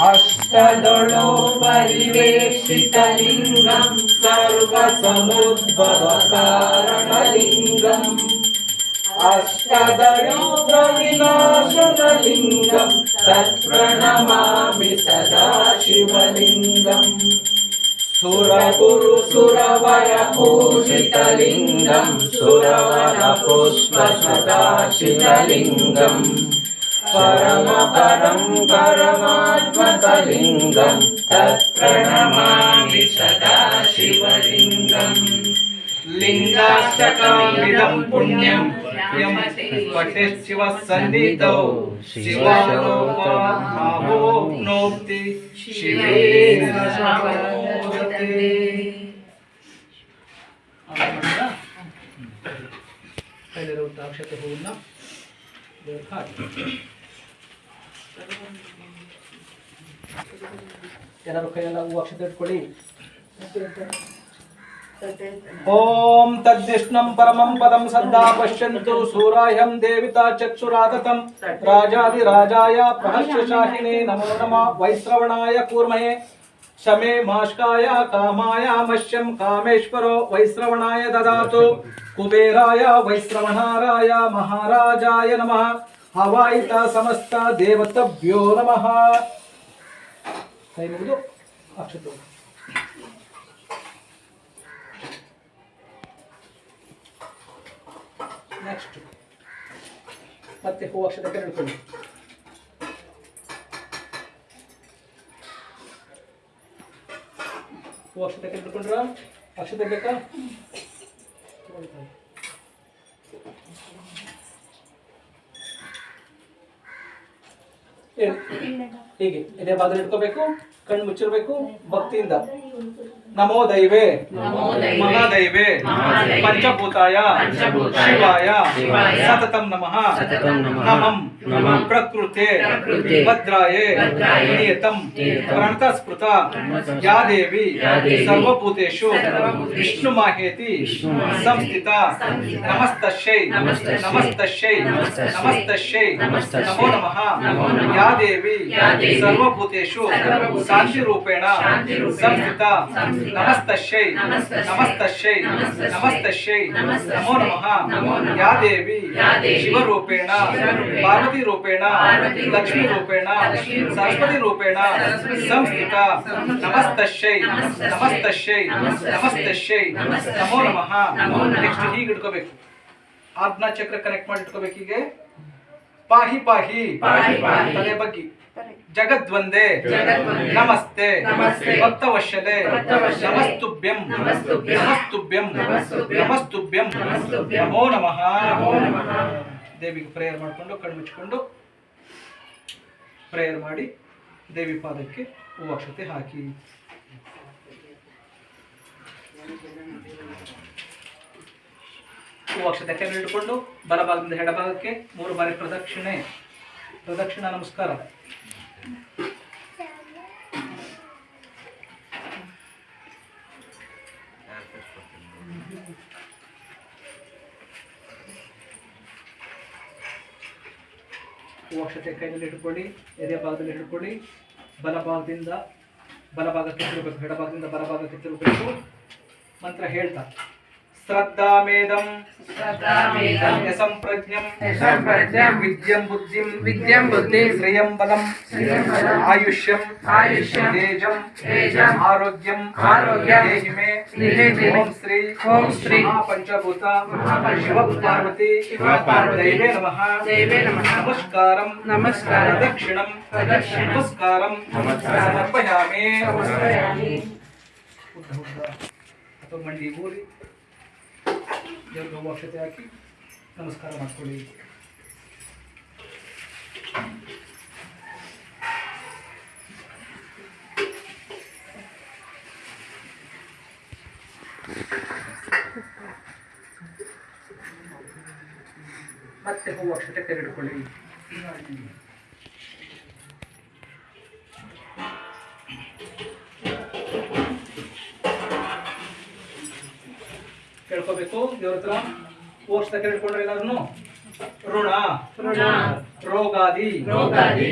अष्टदलो सर्वसमुद्भवकारणलिङ्गम् सर्वसमुद्भवकारिङ्गम् अष्टदलो परिणाशलिङ्गम् तत्प्रणमापि सदा शिवलिङ्गम् सुरगुरु परम परम तत्र तत्प्रणमामि सदा शिवलिङ्गम् लिङ्गाष्टकमिदं पुण्यं पठेच्छिवः सन्निधौ शिवोपमाभोक्नोति शिवेन ಏನಾದ್ರು ಕೈಯೆಲ್ಲ ಹೂ ಅಕ್ಷತೆ ಇಟ್ಕೊಳ್ಳಿ ಓಂ ತದ್ವಿಷ್ಣಂ ಪರಮಂ ಪದಂ ಸದಾ ಪಶ್ಯಂತು ಸೂರಾಹ್ಯಂ ದೇವಿತಾ ಚಕ್ಷುರಾತತಂ ರಾಜಾಧಿರಾಜಾಯ ಪ್ರಹರ್ಷಶಾಹಿನೇ ನಮೋ ನಮಃ ವೈಶ್ರವಣಾಯ ಕೂರ್ಮಹೇ शमे माष्काय कामाय मह्यम कामेश्वरो वैश्रवणाय ददातु कुबेराय वैश्रवणाराय महाराजाय नमः ಹವಾಯಿತ ಸಮಸ್ತ ದೇವತಭ್ಯೋ ನಮಃ ಕೈ ಮುಗಿದು ಅಕ್ಷತ ನೆಕ್ಸ್ಟ್ ಮತ್ತೆ ಹೂ ಅಕ್ಷತೆ ಹಿಡ್ಕೊಳ್ಳಿ ಹೂ ಅಕ್ಷತೆ ಹಿಡ್ಕೊಂಡ್ರ ಅಕ್ಷತೆ ಬೇಕಾ ಹೀಗೆ ಎದೆ ಬಾಗಿಲು ಇಟ್ಕೋಬೇಕು ಕಣ್ಣು ಮುಚ್ಚಿರ್ಬೇಕು ಭಕ್ತಿಯಿಂದ नमो दैवे महादैवे पंचभूताय शिवाय सततम नमः नमम प्रकृते भद्राये नियतम प्रणतस्पृता या देवी सर्वभूतेषु विष्णुमाहेति संस्थिता नमस्तस्यै नमस्तस्यै नमस्तस्यै नमो नमः या देवी सर्वभूतेषु शान्तिरूपेण संस्थिता ನಮಸ್ತೈ ನಮಸ್ತೈ ನಮಸ್ತೈ ನಮೋ ನಮಃ ಯಾ ದೇವಿ ಶಿವರೂಪೇಣ ಪಾರ್ವತಿ ರೂಪೇಣ ಲಕ್ಷ್ಮೀ ರೂಪೇಣ ಸರಸ್ವತಿ ರೂಪೇಣ ಸಂಸ್ಥಿತ ನಮಸ್ತೈ ನಮಸ್ತೈ ನಮಸ್ತೈ ನಮೋ ನಮಃ ನೆಕ್ಸ್ಟ್ ಹೀಗೆ ಇಟ್ಕೋಬೇಕು ಆಜ್ಞಾ ಚಕ್ರ ಕನೆಕ್ಟ್ ಮಾಡಿ ಇಟ್ಕೋಬೇಕೀಗೆ ಹೀಗೆ ಪಾಹಿ ಪಾಹಿ ತಲೆ ಬಗ್ಗಿ ಜಗದ್ವಂದೇ ನಮಸ್ತೆ ಭಕ್ತವಶಲೆ ನಮಸ್ತುಭ್ಯಂ ನಮಸ್ತುಭ್ಯಂ ನಮಸ್ತುಭ್ಯಂ ನಮೋ ನಮಃ ದೇವಿಗೆ ಪ್ರೇಯರ್ ಮಾಡಿಕೊಂಡು ಕಣ್ಮುಚ್ಕೊಂಡು ಪ್ರೇಯರ್ ಮಾಡಿ ದೇವಿ ಪಾದಕ್ಕೆ ಹೂವಕ್ಷತೆ ಹಾಕಿ ಹೂವಾಕ್ಷತೆ ಇಟ್ಕೊಂಡು ಬಲಭಾಗದಿಂದ ಎಡಭಾಗಕ್ಕೆ ಮೂರು ಬಾರಿ ಪ್ರದಕ್ಷಿಣೆ ಪ್ರದಕ್ಷಿಣ ನಮಸ್ಕಾರ ಅಕ್ಷತೆ ಕೈನಲ್ಲಿ ಇಟ್ಕೊಳ್ಳಿ ಎದೆ ಭಾಗದಲ್ಲಿ ಇಟ್ಕೊಳ್ಳಿ ಬಲಭಾಗದಿಂದ ಬಲಭಾಗಕ್ಕೆ ತಿರುಗಬೇಕು ಎಡಭಾಗದಿಂದ ಬಲಭಾಗ ತಿರುಗಬೇಕು ಮಂತ್ರ ಹೇಳ್ತಾ श्रद्धामेदं श्रद्धामेदं यशं प्रज्ञं यशं प्रज्ञं विद्यं बुद्धिं विद्यं बुद्धिं श्रियं बलं श्रियं बलं आयुष्यं आयुष्यं तेजं तेजं आरोग्यं आरोग्यं तेजमे तेजमे ओम श्री ओम श्री पंचभूत शिव पार्वती शिव पार्वती देवे नमः देवे नमः नमस्कारं नमस्कारं दक्षिणं प्रदक्षिणं नमस्कारं नमस्कारं समर्पयामि समर्पयामि तो मंडी बोली ಯರ್ಗ ವಕ್ಷತೆ ಅಕಿ ನಮಸ್ಕಾರ ಮಾಡ್ಕೊಳ್ಳಿ ಮತ್ತೆ ಹೋಗಕ್ಷತೆ ಕರೆಡ್ಕೊಳ್ಳಿ ಕೇಳ್ಕೋಬೇಕು ದೇವ್ರ ಹತ್ರ ಓಟ್ಸ್ ತಗೊಂಡಿಟ್ಕೊಂಡ್ರೆ ಎಲ್ಲರೂ ಋಣ ರೋಗಾದಿ